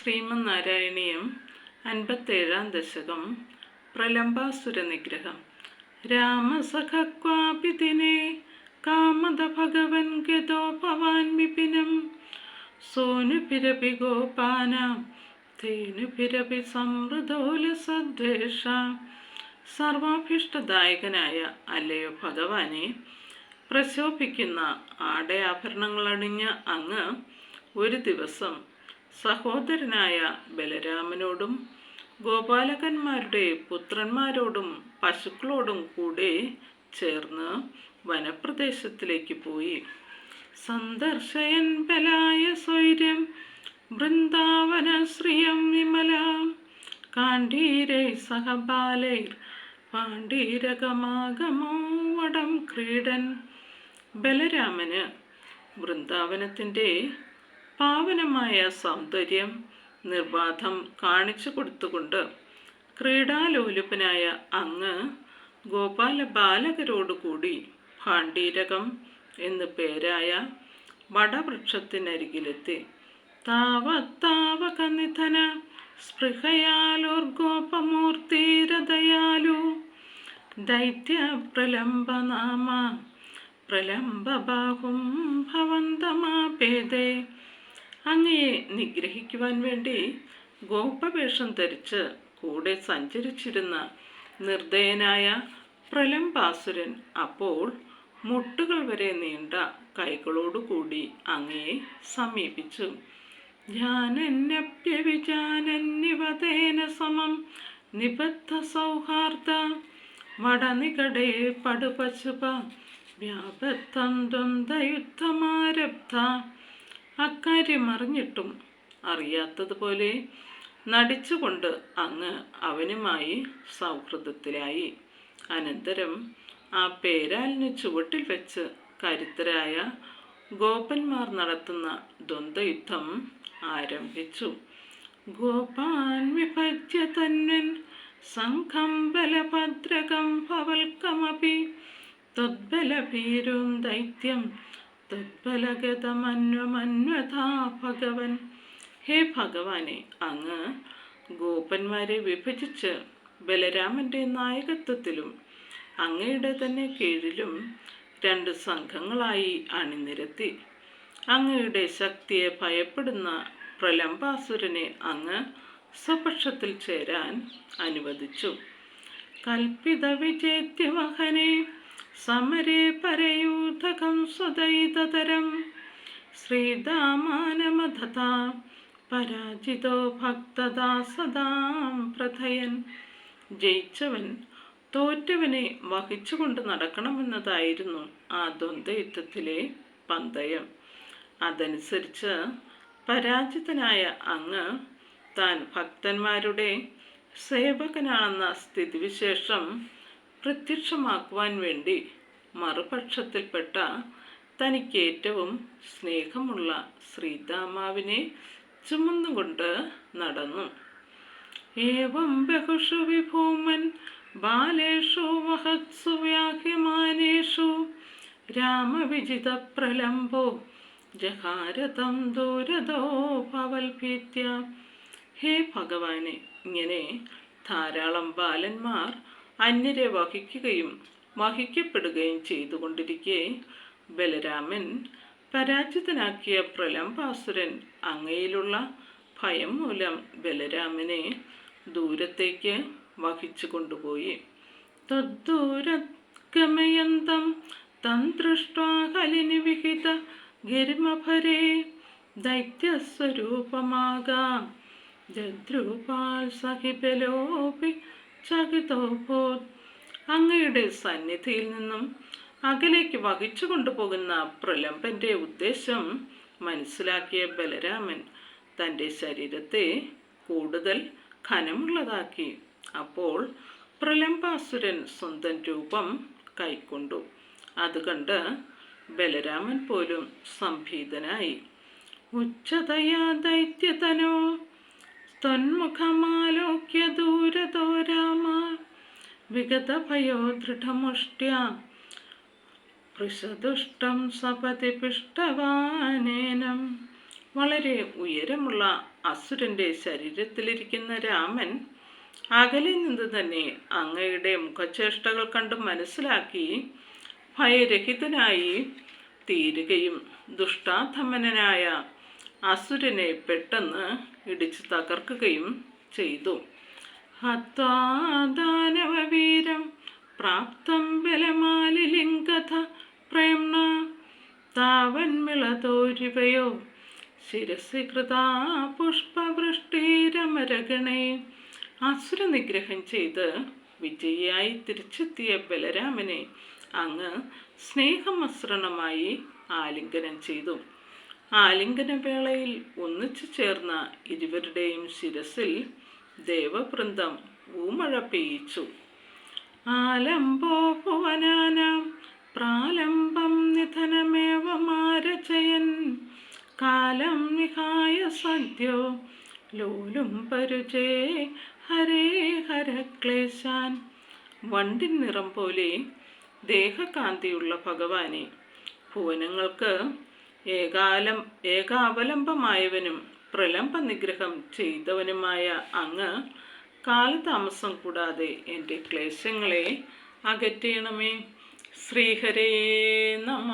ശ്രീമന്നാരായണീയം അൻപത്തേഴാം ദശകം പ്രലംബാസുര നിഗ്രഹം രാമസഖക്വാപി ദിനേ കാമത ഭഗവൻ ഗതോ ഭവാൻ വിപിനം സോനുഭിരപി ഗോപാനാം തേനുഭിരപി സമൃദ്ധോലസദ്വേഷ സർവാഭിഷ്ടദായകനായ അല്ലയോ ഭഗവാനെ പ്രശോഭിക്കുന്ന ആടയാഭരണങ്ങളണിഞ്ഞ അങ്ങ് ഒരു ദിവസം സഹോദരനായ ബലരാമനോടും ഗോപാലകന്മാരുടെ പുത്രന്മാരോടും പശുക്കളോടും കൂടെ ചേർന്ന് വനപ്രദേശത്തിലേക്ക് പോയി. സന്ദർശയൻ ബലായ സ്വൈര്യം വൃന്ദാവന ശ്രിയം വിമല കാണ്ഡീരൈ സഹബാലൈർ പാണ്ഡീരകമാകമോവടം ക്രീഡൻ. ബലരാമന് വൃന്ദാവനത്തിന്റെ പാവനമായ സൗന്ദര്യം നിർബാധം കാണിച്ചു കൊടുത്തുകൊണ്ട് ക്രീഡാലോലുപനായ അങ്ങ് ഗോപാല ബാലകരോടുകൂടി ഭാണ്ഡീരകം എന്നു പേരായ വടവൃക്ഷത്തിനരികിലെത്തി. താവത്താവകനിധന സ്പൃഹയാലോർഗോപമൂർത്തിരതയാലു ദൈത്യ പ്രലംബനാമ പ്രലംബബാഹും ഭവന്തമാപേതേ. അങ്ങയെ നിഗ്രഹിക്കുവാൻ വേണ്ടി ഗോപവേഷം ധരിച്ച് കൂടെ സഞ്ചരിച്ചിരുന്ന നിർദ്ദയനായ പ്രലംബാസുരൻ അപ്പോൾ മുട്ടുകൾ വരെ നീണ്ട കൈകളോടുകൂടി അങ്ങയെ സമീപിച്ചു. ധ്യാനന്യപ്യവിജാനന്യവതേന സമം നിബദ്ധ സൗഹാർദ്ദ വടനികടേ പടുപശുപ വ്യാപത്തം ദയുദ്ധമാരബ്ധ അക്കാര്യം അറിഞ്ഞിട്ടും അറിയാത്തതുപോലെ നടിച്ചുകൊണ്ട് അങ്ങ് അവനുമായി സൗഹൃദത്തിലായി. അനന്തരം ആ പേരാലിന് ചുവട്ടിൽ വെച്ച് കരുത്തരായ ഗോപന്മാർ നടത്തുന്ന ദ്വന്ദ്വയുദ്ധം ആരംഭിച്ചു. ഗോപാൻ വിഭജ്യ തന്വൻ സംഘം ബലഭദ്രകം ഭവൽക്കമപി തദ്ബലഭീരും ദൈത്യം തദ്ബലഗതമന്വമന്വഥാ ഭഗവൻ ഹേ ഭഗവാനെ അങ്ങ് ഗോപന്മാരെ വിഭജിച്ച് ബലരാമന്റെ നായകത്വത്തിലും അങ്ങയുടെ തന്നെ കീഴിലും രണ്ട് സംഘങ്ങളായി അണിനിരത്തി. അങ്ങയുടെ ശക്തിയെ ഭയപ്പെടുന്ന പ്രലംബാസുരനെ അങ്ങ് സ്വപക്ഷത്തിൽ ചേരാൻ അനുവദിച്ചു. കൽപ്പിത വിജേത്യമഹനെ സമരേ പരയൂഥകം സ്വദൈതതരം. ശ്രീദാമാനമധത പരാജിതോ ഭക്തദാ സദാം പ്രഥയൻ. ജയിച്ചവൻ തോറ്റവനെ വഹിച്ചുകൊണ്ട് നടക്കണമെന്നതായിരുന്നു ആ ദ്വന്ദ്വയുദ്ധത്തിലെ പന്തയം. അതനുസരിച്ച് പരാജിതനായ അങ്ങ് താൻ ഭക്തന്മാരുടെ സേവകനാണെന്ന സ്ഥിതിവിശേഷം പ്രത്യക്ഷമാക്കുവാൻ വേണ്ടി മറുപക്ഷത്തിൽപ്പെട്ട തനിക്കേറ്റവും സ്നേഹമുള്ള ശ്രീതാമാവിനെ ചുമന്നുകൊണ്ട് നടന്നു. ഏവം ബഹുഷു വിഭൂമൻ ബാലേഷു വഹത്സു വ്യാഹ്യമാനേഷു രാമവിജിത പ്രലംബോ ജഹാരതം ദൂരതോ ഹേ ഭഗവാനെ ഇങ്ങനെ ധാരാളം ബാലന്മാർ അന്യരെ വഹിക്കുകയും വഹിക്കപ്പെടുകയും ചെയ്തുകൊണ്ടിരിക്കെ. ബലരാമൻ പരാജിതനാക്കിയ പ്രലംബാസുരൻ അങ്ങയിലുള്ള ഭയം മൂലം ബലരാമനെ ദൂരത്തേക്ക് വഹിച്ചു കൊണ്ടുപോയി. തദ്ദൂരഗമയന്തം തം വിഹിത ഗരിമഭരേ ദൈത്യസ്വരൂപമാകാം. ജദ്രൂപാൽ സഹിബലോപി ചകിതോഭൂത് അങ്ങയുടെ സന്നിധിയിൽ നിന്നും അകലേക്ക് വഹിച്ചു കൊണ്ടുപോകുന്ന പ്രലംബന്റെ ഉദ്ദേശം മനസ്സിലാക്കിയ ബലരാമൻ തന്റെ ശരീരത്തെ കൂടുതൽ ഖനമുള്ളതാക്കി അപ്പോൾ പ്രലംബാസുരൻ സ്വന്തം രൂപം കൈക്കൊണ്ടു. അത് കണ്ട് ബലരാമൻ പോലും സംഭീതനായി. ഉച്ചതയാ ദൈത്യതനോ ത്വന്മുഖമാലോക്യ ദൂരതോ വിഗതഭയോ ദൃഢമുഷ്ട്യ പൃഷദുഷ്ടം സപതി പിഷ്ടവാനേനം വളരെ ഉയരമുള്ള അസുരന്റെ ശരീരത്തിലിരിക്കുന്ന രാമൻ അകലെ നിന്ന് തന്നെ അങ്ങയുടെ മുഖചേഷ്ടകൾ കണ്ട് മനസ്സിലാക്കി ഭയരഹിതനായി തീരുകയും ദുഷ്ടാധമനായ അസുരനെ പെട്ടെന്ന് ഇടിച്ചു തകർക്കുകയും ചെയ്തു. ഹത്വാദാനവീരം പ്രാപ്തം ബലമാലിലിംഗത പ്രേംണ. താവന്മിളതോരിവയോ ശിരസി കൃതാ പുഷ്പവൃഷ്ടിരമരഗണേ. അസുരനിഗ്രഹം ചെയ്ത് വിജയിയായി തിരിച്ചെത്തിയ ബലരാമനെ അങ്ങ് സ്നേഹമസൃണമായി ആലിംഗനം ചെയ്തു. ആലിംഗന വേളയിൽ ഒന്നിച്ചു ചേർന്ന ഇരുവരുടെയും ശിരസിൽ ദേവവൃന്ദം ഊമഴ പെയ്ച്ചു. ആലംബോ ഭുവനാനാം പ്രാലംബം നിധനമേവ മാരചയൻ കാലം നിഹായ സദ്യോ ലോലും പരുചേ ഹരേ ഹരക്ലേശാൻ വണ്ടിൻ നിറം പോലെ ദേഹകാന്തിയുള്ള ഭഗവാനെ ഭുവനങ്ങൾക്ക് ഏകാലം ഏകാവലംബമായവനും പ്രലംബ നിഗ്രഹം ചെയ്തവനുമായ അങ്ങ് കാലതാമസം കൂടാതെ എന്റെ ക്ലേശങ്ങളെ അകറ്റണമേ. ശ്രീഹരേ നമ.